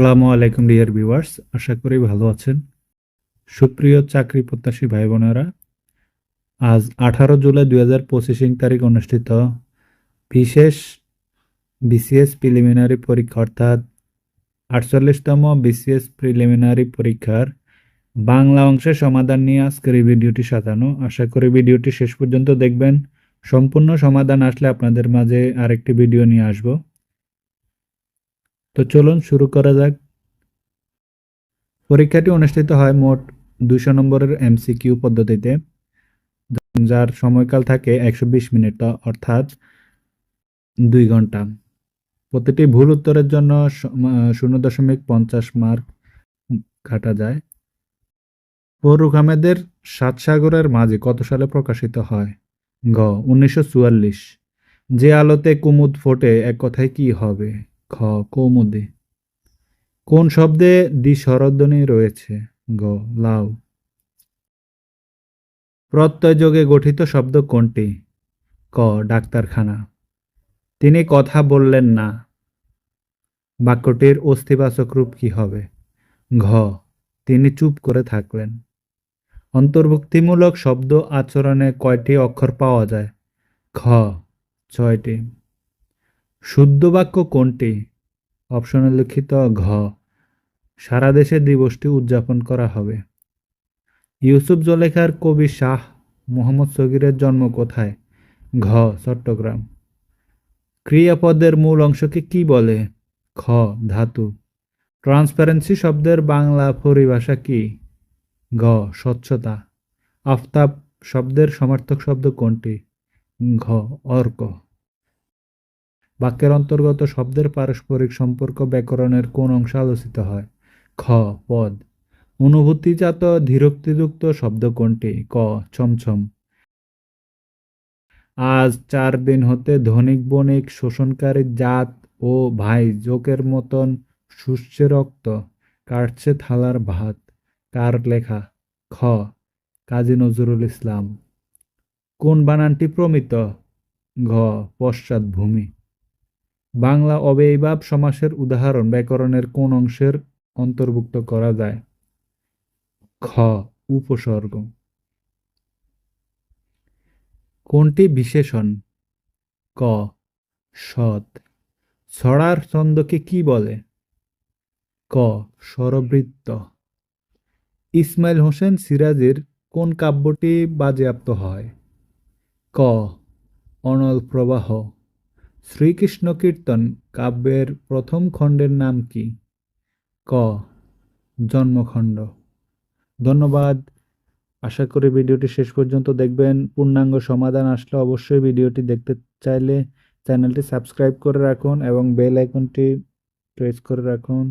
আসসালামু আলাইকুম, dear viewers. আশা করি ভালো আছেন। সুপ্রিয় চাকরি প্রত্যাশী ভাই বোনেরা আজ আঠারো জুলাই দুই হাজার পঁচিশ তারিখ অনুষ্ঠিত। বিশেষ বিসিএস প্রিলিমিনারি পরীক্ষা, অর্থাৎ আটচল্লিশতম বিসিএস প্রিলিমিনারি পরীক্ষার বাংলা অংশে সমাধান নিয়ে আজকের এই ভিডিওটি সাজানো। আশা করি ভিডিওটি শেষ পর্যন্ত দেখবেন। সম্পূর্ণ সমাধান আসলে আপনাদের মাঝে আরেকটি ভিডিও নিয়ে আসব। তো চলুন শুরু করা যাক। পরীক্ষাটি অনুষ্ঠিত হয় মোট দুশো নম্বরের এমসিকিউ পদ্ধতিতে, যার সময়কাল থাকে একশো বিশ মিনিট অর্থাৎ দুই ঘণ্টা। প্রতিটি ভুল উত্তরের জন্য শূন্য দশমিক পঞ্চাশ মার্ক কাটা যায়। ফরুক আহমেদের সাত সাগরের মাঝে কত সালে প্রকাশিত হয়? গ, উনিশশো চুয়াল্লিশ। যে আলোতে কুমুদ ফোটে, এক কথায় কি হবে? খ, কৌমুদী। কোন শব্দে দ্বি স্বরধ্বনি রয়েছে? গ, লাউ। প্রত্যয় যোগে গঠিত শব্দ কোনটি? ক, ডাক্তারখানা। তিনি কথা বললেন না। বাক্যটির অস্থিবাচক রূপ কি হবে? ঘ, তিনি চুপ করে থাকলেন। অন্তর্ভুক্তিমূলক শব্দ আচরণে কয়টি অক্ষর পাওয়া যায়? খ, ছয়টি। শুদ্ধ বাক্য কোনটি? অপশনে লিখিত ঘ। সারা দেশে দিবসটি উদযাপন করা হবে। ইউসুফ জলেখার কবি শাহ মোহাম্মদ সগিরের জন্ম কোথায়? ঘ, চট্টগ্রাম। ক্রিয়াপদের মূল অংশকে কি বলে? খ, ধাতু। ট্রান্সপারেন্সি শব্দের বাংলা পরিভাষা কি? ঘ, স্বচ্ছতা। আফতাব শব্দের সমার্থক শব্দ কোনটি? ঘ, অর্ক। বাক্যের অন্তর্গত শব্দের পারস্পরিক সম্পর্ক ব্যাকরণের কোন অংশ আলোচিত হয়? খ, পদ। অনুভূতিজাত ধীরোক্তিযুক্ত শব্দ কোনটি? ক ছমছম আজ চার দিন হতে ধনিক, বণিক, শোষণকারী জাত ও ভাই জোকের মতন শুষছে রক্ত কাটছে থালার ভাত। কার লেখা? খ, কাজী নজরুল ইসলাম। কোন বানানটি প্রমিত? ঘ, পশ্চাৎভূমি। বাংলা অব্যয়ভাব সমাসের উদাহরণ ব্যাকরণের কোন অংশের অন্তর্ভুক্ত করা যায়? খ, উপসর্গ। কোনটি বিশেষণ? ক, সৎ। ছড়ার ছন্দকে কি বলে? ক, স্বরবৃত্ত। ইসমাইল হোসেন সিরাজের কোন কাব্যটি বাজেয়াপ্ত হয়? ক, অনল প্রবাহ। শ্রীকৃষ্ণ কীর্তন কাব্যের প্রথম খণ্ডের নাম কি? ক. জন্মখণ্ড। ধন্যবাদ। আশা করি ভিডিওটি শেষ পর্যন্ত দেখবেন। পূর্ণাঙ্গ সমাধান আসলে অবশ্যই ভিডিওটি দেখতে চাইলে চ্যানেলটি সাবস্ক্রাইব করে রাখুন এবং বেল আইকনটি প্রেস করে রাখুন।